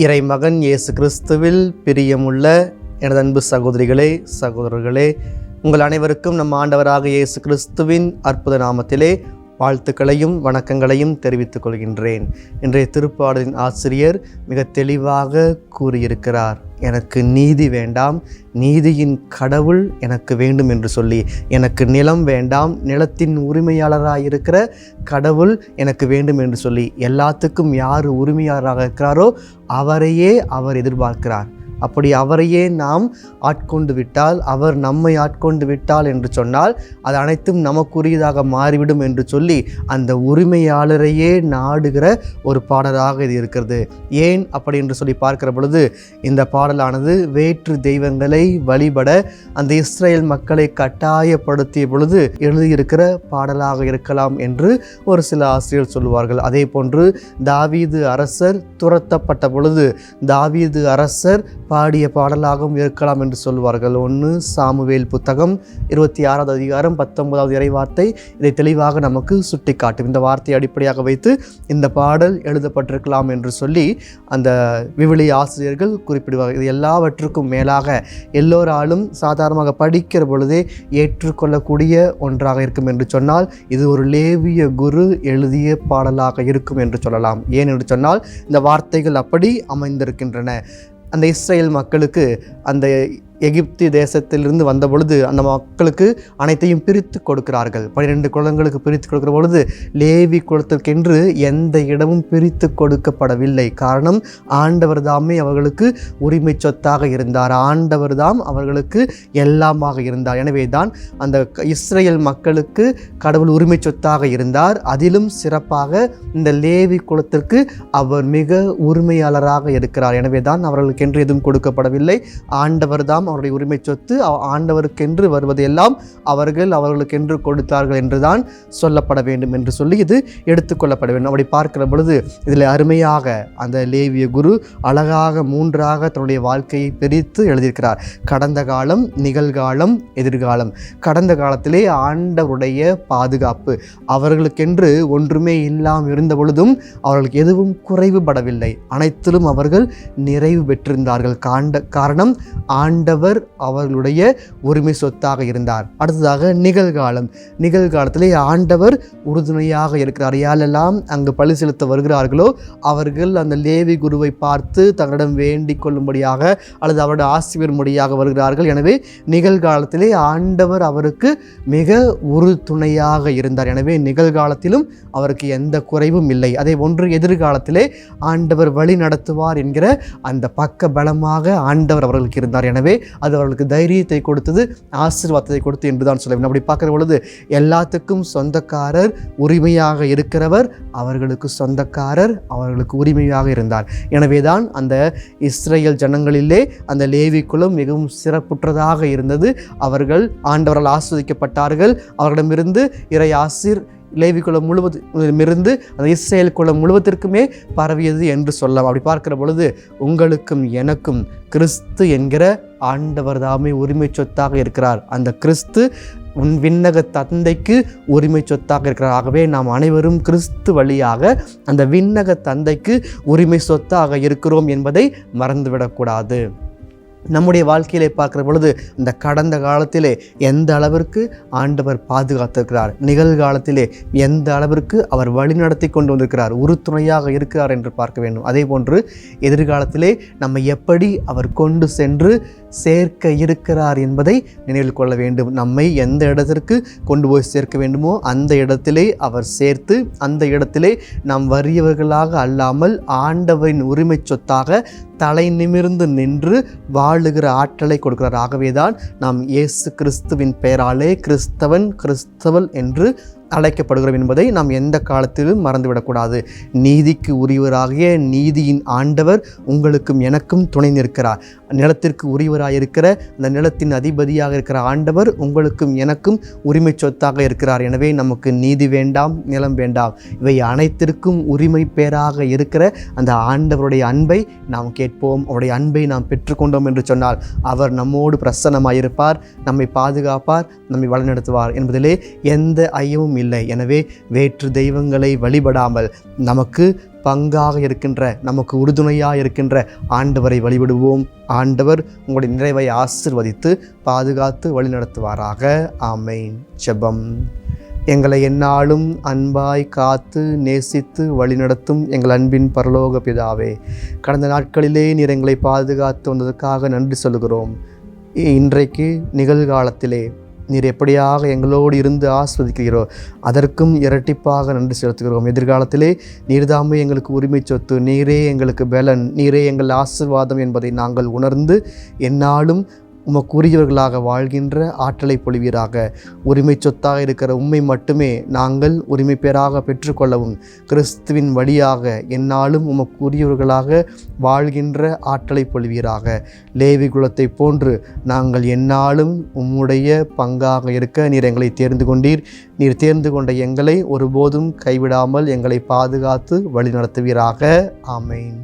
இறை மகன் இயேசு கிறிஸ்துவில் பிரியமுள்ள எனது அன்பு சகோதரிகளே சகோதரர்களே உங்கள் அனைவருக்கும் நம் ஆண்டவராக இயேசு கிறிஸ்துவின் அற்புத நாமத்திலே வாழ்த்துக்களையும் வணக்கங்களையும் தெரிவித்துக் கொள்கின்றேன். இன்றைய திருப்பாடலின் ஆசிரியர் மிக தெளிவாக கூறியிருக்கிறார். எனக்கு நீதி வேண்டாம் நீதியின் கடவுள் எனக்கு வேண்டும் என்று சொல்லி எனக்கு நிலம் வேண்டாம் நிலத்தின் உரிமையாளராக இருக்கிற கடவுள் எனக்கு வேண்டும் என்று சொல்லி எல்லாத்துக்கும் யார் உரிமையாளராக இருக்கிறாரோ அவரையே அவர் எதிர்பார்க்கிறார். அப்படி அவரையே நாம் ஆட்கொண்டு விட்டால் அவர் நம்மை ஆட்கொண்டு விட்டால் என்று சொன்னால் அது அனைத்தும் நமக்குரியதாக மாறிவிடும் என்று சொல்லி அந்த உரிமையாளரையே நாடுகிற ஒரு பாடலாக இது இருக்கிறது. ஏன் அப்படி என்று சொல்லி பார்க்கிற பொழுது இந்த பாடலானது வேற்று தெய்வங்களை வழிபட அந்த இஸ்ரேல் மக்களை கட்டாயப்படுத்திய பொழுது எழுதியிருக்கிற பாடலாக இருக்கலாம் என்று ஒரு சில ஆசிரியர் சொல்லுவார்கள். அதே போன்று தாவீது அரசர் துரத்தப்பட்ட பொழுது தாவீது அரசர் பாடிய பாடலாகவும் இருக்கலாம் என்று சொல்வார்கள். ஒன்று சாமுவேல் புத்தகம் இருபத்தி ஆறாவது அதிகாரம் பத்தொன்பதாவது இறைவார்த்தை. இதை தெளிவாக நமக்கு சுட்டி காட்டும் இந்த வார்த்தையை அடிப்படையாக வைத்து இந்த பாடல் எழுதப்பட்டிருக்கலாம் என்று சொல்லி அந்த விவிலி ஆசிரியர்கள் குறிப்பிடுவார்கள். இது எல்லாவற்றுக்கும் மேலாக எல்லோராலும் சாதாரணமாக படிக்கிற பொழுதே ஏற்றுக்கொள்ளக்கூடிய ஒன்றாக இருக்கும் என்று சொன்னால் இது ஒரு லேவிய குரு எழுதிய பாடலாக இருக்கும் என்று சொல்லலாம். ஏன் என்று சொன்னால் இந்த வார்த்தைகள் அப்படி அமைந்திருக்கின்றன. அந்த இஸ்ரேல் மக்களுக்கு அந்த எகிப்து தேசத்திலிருந்து வந்த பொழுது அந்த மக்களுக்கு அனைத்தையும் பிரித்து கொடுக்கிறார்கள். பன்னிரெண்டு குளங்களுக்கு பிரித்து கொடுக்கிற பொழுது லேவி குளத்திற்கென்று எந்த இடமும் பிரித்து கொடுக்கப்படவில்லை. காரணம் ஆண்டவர் தாமே அவர்களுக்கு உரிமை சொத்தாக இருந்தார். ஆண்டவர் தாம் அவர்களுக்கு எல்லாமாக இருந்தார். எனவே தான் அந்த இஸ்ரேல் மக்களுக்கு கடவுள் உரிமை சொத்தாக இருந்தார். அதிலும் சிறப்பாக இந்த லேவி குலத்திற்கு அவர் மிக உரிமையாளராக இருக்கிறார். எனவே தான் அவர்களுக்கென்று எதுவும் கொடுக்கப்படவில்லை. ஆண்டவர் தாம் அவருடைய உரிமை சொத்து ஆண்டவருக்கென்று வருவதையெல்லாம் அவர்கள் அவர்களுக்கென்று கொடுத்தார்கள் என்றுதான் சொல்லப்பட வேண்டும் என்று சொல்லி இது எடுத்துக்கொள்ளப்பட வேண்டும். அப்படி பார்க்கிற பொழுது இதில் அருமையாக அந்த லேவிய குரு அழகாக மூன்றாக தன்னுடைய வாழ்க்கையை பிரித்து எழுதியிருக்கிறார். கடந்த காலம் நிகழ்காலம் எதிர்காலம். கடந்த காலத்திலே ஆண்டவருடைய பாதுகாப்பு. அவர்களுக்கென்று ஒன்றுமே இல்லாமல் இருந்த பொழுதும் அவர்களுக்கு எதுவும் குறைவுபடவில்லை. அனைத்திலும் அவர்கள் நிறைவு பெற்றிருந்தார்கள். காண்ட காரணம் ஆண்டவர் அவர்களுடைய உரிமை சொத்தாக இருந்தார். அடுத்ததாக நிகழ்காலம். நிகழ்காலத்திலே ஆண்டவர் உறுதுணையாக இருக்கிறார். யாரெல்லாம் அங்கு பழி செலுத்த வருகிறார்களோ அவர்கள் அந்த லேவி குருவை பார்த்து தங்களிடம் வேண்டிக் கொள்ளும்படியாக அல்லது அவருடைய ஆசிரியர் முடியாக வருகிறார்கள். எனவே நிகழ்காலத்திலே ஆண்டவர் அவருக்கு மிக உறுதுணையாக இருந்தார். எனவே நிகழ்காலத்திலும் அவருக்கு எந்த குறைவும் இல்லை. அதே ஒன்று எதிர்காலத்திலே ஆண்டவர் வழி நடத்துவார் என்கிற அந்த பக்க பலமாக ஆண்டவர் அவர்களுக்கு இருந்தார். எனவே அது அவர்களுக்கு தைரியத்தை கொடுத்தது ஆசீர்வாதத்தை கொடுத்து என்று தான் சொல்ல வேண்டும். அப்படி பார்க்குற பொழுது எல்லாத்துக்கும் சொந்தக்காரர் உரிமையாக இருக்கிறவர் அவர்களுக்கு சொந்தக்காரர் அவர்களுக்கு உரிமையாக இருந்தார். எனவே தான் அந்த இஸ்ரேல் ஜனங்களிலே அந்த லேவி குலம் மிகவும் சிறப்புற்றதாக இருந்தது. அவர்கள் ஆண்டவரால் ஆஸ்வதிக்கப்பட்டார்கள். அவர்களிடமிருந்து இறை ஆசிர் லேவி குலம் முழுவதுமிருந்து அந்த இஸ்ரேல் குலம் முழுவதற்குமே பரவியது என்று சொல்லலாம். அப்படி பார்க்கிற பொழுது உங்களுக்கும் எனக்கும் கிறிஸ்து என்கிற ஆண்டவர் தாமே உரிமை சொத்தாக இருக்கிறார். அந்த கிறிஸ்து உன் விண்ணக தந்தைக்கு உரிமை சொத்தாக இருக்கிறார். ஆகவே நாம் அனைவரும் கிறிஸ்து வழியாக அந்த விண்ணக தந்தைக்கு உரிமை சொத்தாக இருக்கிறோம் என்பதை மறந்துவிடக்கூடாது. நம்முடைய வாழ்க்கையிலே பார்க்குற பொழுது இந்த கடந்த காலத்திலே எந்த அளவிற்கு ஆண்டவர் பாதுகாத்திருக்கிறார்? நிகழ்காலத்திலே எந்த அளவிற்கு அவர் வழிநடத்தி கொண்டு வந்திருக்கிறார்? உறுதுணையாக இருக்கிறார் என்று பார்க்க வேண்டும். அதே போன்று எதிர்காலத்திலே நம்ம எப்படி அவர் கொண்டு சென்று சேர்க்க இருக்கிறார் என்பதை நினைவில் கொள்ள வேண்டும். நம்மை எந்த இடத்திற்கு கொண்டு போய் சேர்க்க வேண்டுமோ அந்த இடத்திலே அவர் சேர்த்து அந்த இடத்திலே நாம் வறியவர்களாக அல்லாமல் ஆண்டவரின் உரிமை சொத்தாக தலை நிமிர்ந்து நின்று வாழுகிற ஆற்றலை கொடுக்கிறார். ஆகவேதான் நாம் இயேசு கிறிஸ்துவின் பெயராலே கிறிஸ்தவன் கிறிஸ்தவள் என்று அழைக்கப்படுகிறோம் என்பதை நாம் எந்த காலத்திலும் மறந்துவிடக்கூடாது. நீதிக்கு உரியவராகிய நீதியின் ஆண்டவர் உங்களுக்கும் எனக்கும் துணை நிற்கிறார். நிலத்திற்கு உரியவராக இருக்கிற அந்த நிலத்தின் அதிபதியாக இருக்கிற ஆண்டவர் உங்களுக்கும் எனக்கும் உரிமை சொத்தாக இருக்கிறார். எனவே நமக்கு நீதி வேண்டாம் நிலம் வேண்டாம். இவை அனைத்திற்கும் உரிமை பேராக இருக்கிற அந்த ஆண்டவருடைய அன்பை நாம் கேட்போம். அவருடைய அன்பை நாம் பெற்றுக்கொண்டோம் என்று சொன்னால் அவர் நம்மோடு பிரசன்னமாயிருப்பார் நம்மை பாதுகாப்பார் நம்மை வழிநடத்துவார் என்பதிலே எந்த ஐயமும் இல்லை. எனவே வேற்று தெய்வங்களை வழிபடாமல் நமக்கு பங்காக இருக்கின்ற நமக்கு உறுதுணையாக இருக்கின்ற ஆண்டவரை வழிபடுவோம். ஆண்டவர் உங்களுடைய நிறைவை ஆசிர்வதித்து பாதுகாத்து வழிநடத்துவாராக. ஆமென். ஜெபம். எங்களை எந்நாளும் அன்பாய் காத்து நேசித்து வழிநடத்தும் எங்கள் அன்பின் பரலோக பிதாவே கடந்த நாட்களிலே நீர் எங்களை பாதுகாத்து வந்ததற்காக நன்றி சொல்கிறோம் இ- இன்றைக்கு நிகழ்காலத்திலே நீர் எப்படியாக எங்களோடு இருந்து ஆஸ்வதிக்கிறீரோ அதற்கும் இரட்டிப்பாக நன்றி செலுத்துகிறோம். எதிர்காலத்திலே நீர்தாமே எங்களுக்கு உரிமை சொத்து நீரே எங்களுக்கு பலன் நீரே எங்கள் ஆசிர்வாதம் என்பதை நாங்கள் உணர்ந்து எந்நாளும் உமக்குரியவர்களாக வாழ்கின்ற ஆற்றலை பொழிவீராக. உரிமை சொத்தாக இருக்கிற உண்மை மட்டுமே நாங்கள் உரிமை பேராக பெற்றுக்கொள்ளவும் கிறிஸ்துவின் வழியாக என்னாலும் உமக்குரியவர்களாக வாழ்கின்ற ஆற்றலை பொழிவீராக. லேவி குலத்தை போன்று நாங்கள் என்னாலும் உம்முடைய பங்காக இருக்க நீர் எங்களை தேர்ந்து கொண்டீர். நீர் தேர்ந்து கொண்ட எங்களை ஒருபோதும் கைவிடாமல் எங்களை பாதுகாத்து வழிநடத்துவீராக. ஆமேன்.